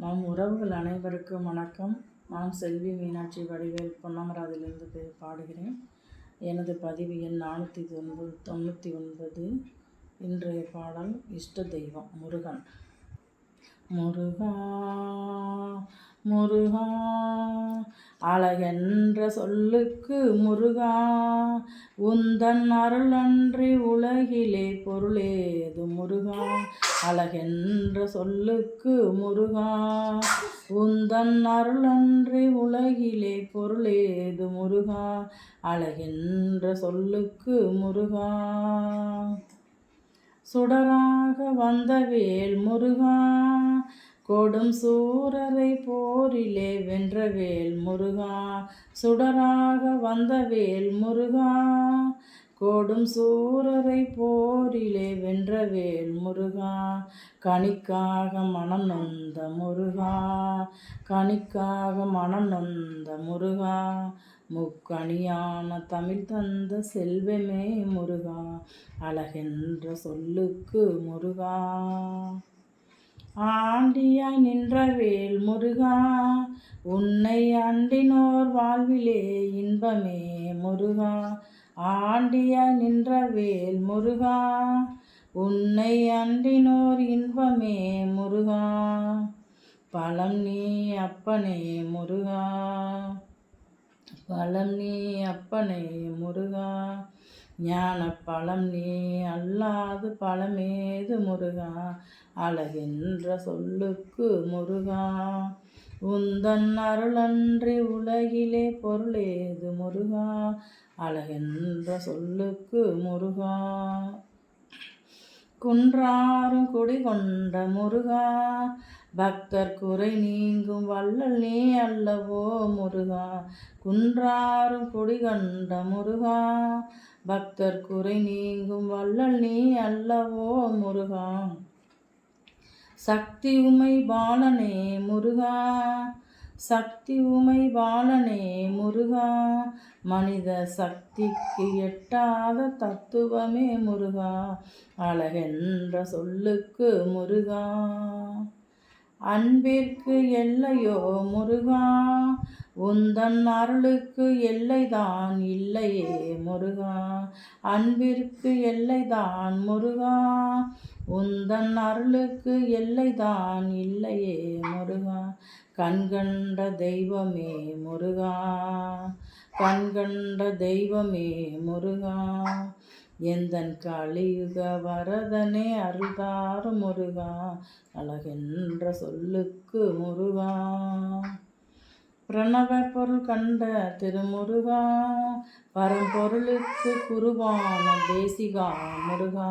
நம் உறவுகள் அனைவருக்கும் வணக்கம். நான் செல்வி மீனாட்சி வடிவேல் பொன்னமராதிலிருந்து பாடுகிறேன். எனது பதிவு எண் நானூற்றி தொண்ணூறு தொண்ணூற்றி ஒன்பது. இன்றைய பாடல் இஷ்ட தெய்வம் முருகன். முருகா முருகா அழகென்ற சொல்லுக்கு முருகா உந்தன் அருளன்றி உலகிலே பொருளேது முருகா. அழகென்ற சொல்லுக்கு முருகா உந்தன் அருளன்றி உலகிலே பொருளேது முருகா. அழகென்ற சொல்லுக்கு முருகா சுடராக வந்த வேல் முருகா. கொடும் சூரரை போரிலே வென்ற வேல் முருகா சுடராக வந்த வேல் முருகா. கொடும் சூரரை போரிலே வென்ற வேல் முருகா கணிக்காக மனம் நொந்த முருகா. கணிக்காக மனம் நொந்த முருகா முக்கணியான தமிழ் தந்த செல்வமே முருகா அழகென்ற சொல்லுக்கு முருகா. ஆண்டியாய் நின்ற வேல் முருகா உன்னை அண்டினோர் வாழ்விலே இன்பமே முருகா. ஆண்டியாய் நின்ற வேல் முருகா உன்னை அண்டினோர் இன்பமே முருகா. பழம் நீ அப்பனே முருகா பழம் நீ அப்பனே முருகா. ஞான பழம் நீ அல்லாது பழமேது முருகா. அழகென்ற சொல்லுக்கு முருகா உந்தன் அருளன்றி உலகிலே பொருளேது முருகா அழகென்ற சொல்லுக்கு முருகா. குன்றாரும் குடிகொண்ட முருகா பக்தர் குறை நீங்கும் வள்ளல் நீ அல்லவோ முருகா. குன்றாரும் குடிகொண்ட முருகா பக்தர் குறை நீங்கும் வள்ளல் நீ அல்லவோ முருகா. சக்தி உமை பாலனே முருகா சக்தி உமை பாலனே முருகா மனித சக்திக்கு எட்டாத தத்துவமே முருகா அழகென்ற சொல்லுக்கு முருகா. அன்பிற்கு எல்லையோ முருகா உந்தன் அருளுக்கு எல்லைதான் இல்லையே முருகா அன்பிற்கு எல்லைதான் முருகா உந்தன் அருளுக்கு எல்லைதான் இல்லையே முருகா. கண்கண்ட தெய்வமே முருகா. கண்கண்ட தெய்வமே முருகா. எந்தன் கலியுக வரதனே அருள்தார் முருகா. அழகென்ற சொல்லுக்கு முருகா. பிரணவ பொருள் கண்ட திருமுருகா. பரம்பொருளுக்கு குருவான தேசிகா முருகா.